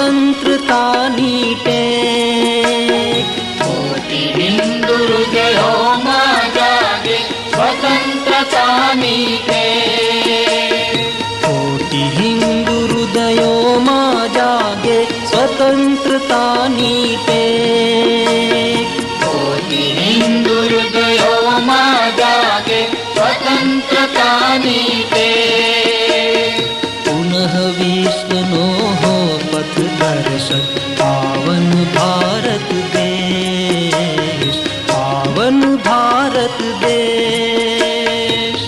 स्वसंस्कृतानीते कोतिरिन्दुर्गयो माया स्वसंस्कृतानीते ભારત દેશ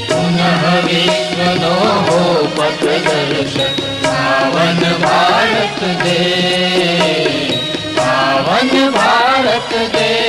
વિશ્વનો હો પથ દર્શન પાવન ભારત દેશ પાવન ભારત દેશ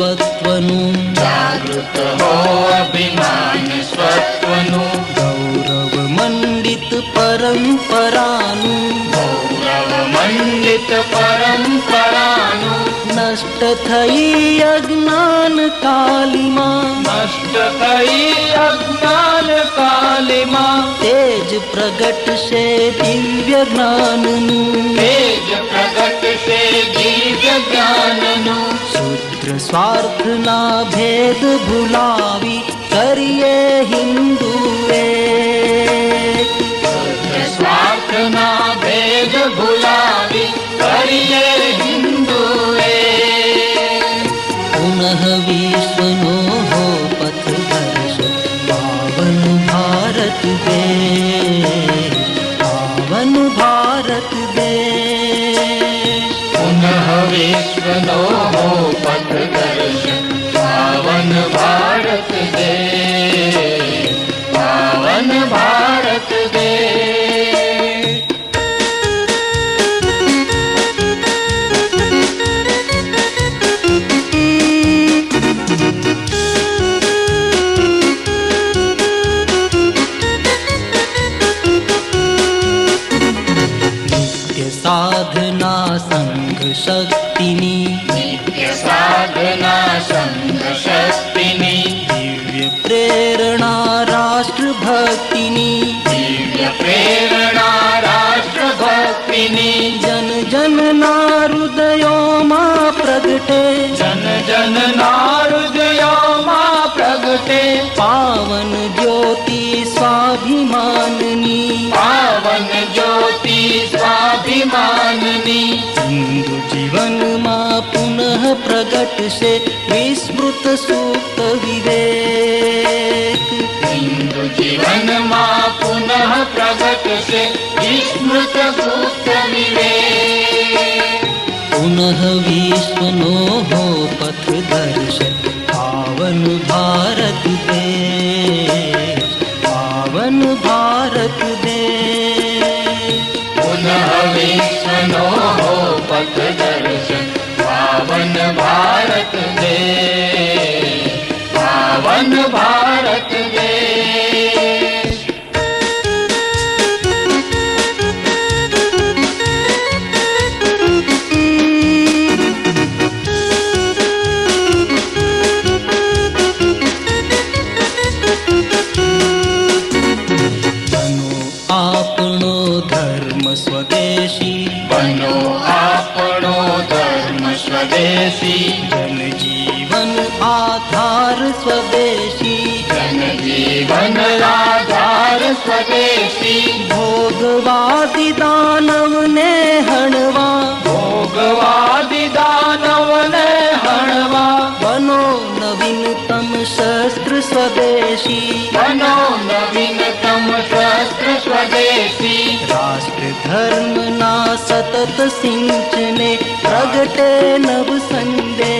स्वत्वनु। जागृत हो अभिमान स्वत्वनु। गौरव मंडित परंपरानु गौरव मंडित परंपरानु नष्ट थई अज्ञान कालिमा। नष्ट थई अज्ञान कालिमा। तेज प्रगट से दिव्य ज्ञान तेज प्रगट से दिव्य ज्ञान मित्र स्वार्थ ना भेद भुलावी करिए हिंदू स्वार्थ ना भेद भुलावी करिए हिंदू पुनः विष्णु हो पथ दर्श पावन भारत दे। पावन भारत दे। पुनः विश्व नो साधना सङ्घ शक्तिनि भक्तिनी। प्रेरणा राष्ट्रभक्तिनी जन जन नारुदयो मा प्रगटे। जन जन नारुदयो मा प्रगटे। पावन ज्योति स्वाभिमाननी। पावन ज्योति स्वाभिमाननी। हिन्दु जीवन मा पुनः प्रगट से विस्मृत सूक्त विवेक। तु जीवन मा पुनः प्रगत विष्णु मिले पुनः विष्णो हो पथ दर्श पावन भारत दे पावन भारत दे पुनः विष्णो हो पथ दर्श पावन भारत दे पावन भारत स्वदेशी भोगवादि दानव ने हणवा। भोगवादि दानव ने हणवा बनो नवीनतम शस्त्र स्वदेशी। बनो नवीनतम शस्त्र स्वदेशी। राष्ट्र धर्म ना सतत सिंचने प्रगटे नव सन्दे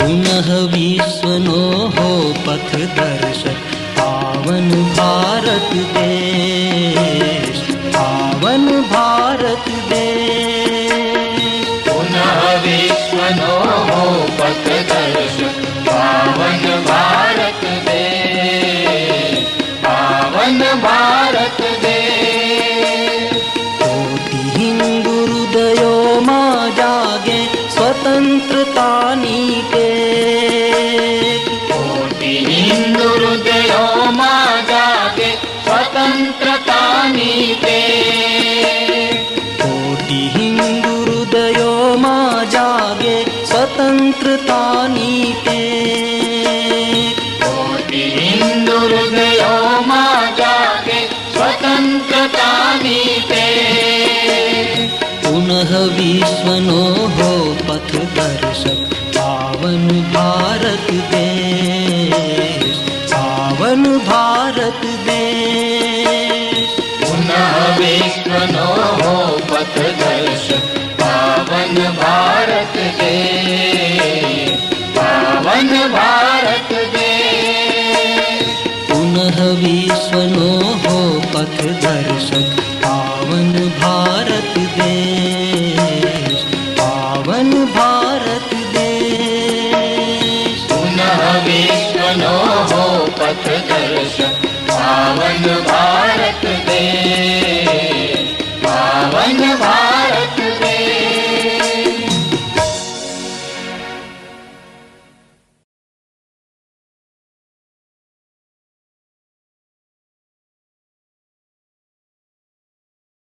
पुनः विश्वनो हो पथ दर्शक पावन भारत देश पावन भारत देश। पुनः विश्वनो हो पथ दर्शक स्वतंत्रता नीके कोटि हिंदू हृदयो मा जागे स्वतंत्रता नीते कोटि हिंदू हृदयो मा जागे स्वतंत्रता पुनः विश्वनो हो पथ दर्शक पावन भारत देश पावन भारत देश। पुनः विश्वनो हो पथ दर्शक देश पावन भारत देश। पुनः विश्वनो हो पथ दर्शन पावन भारत देश।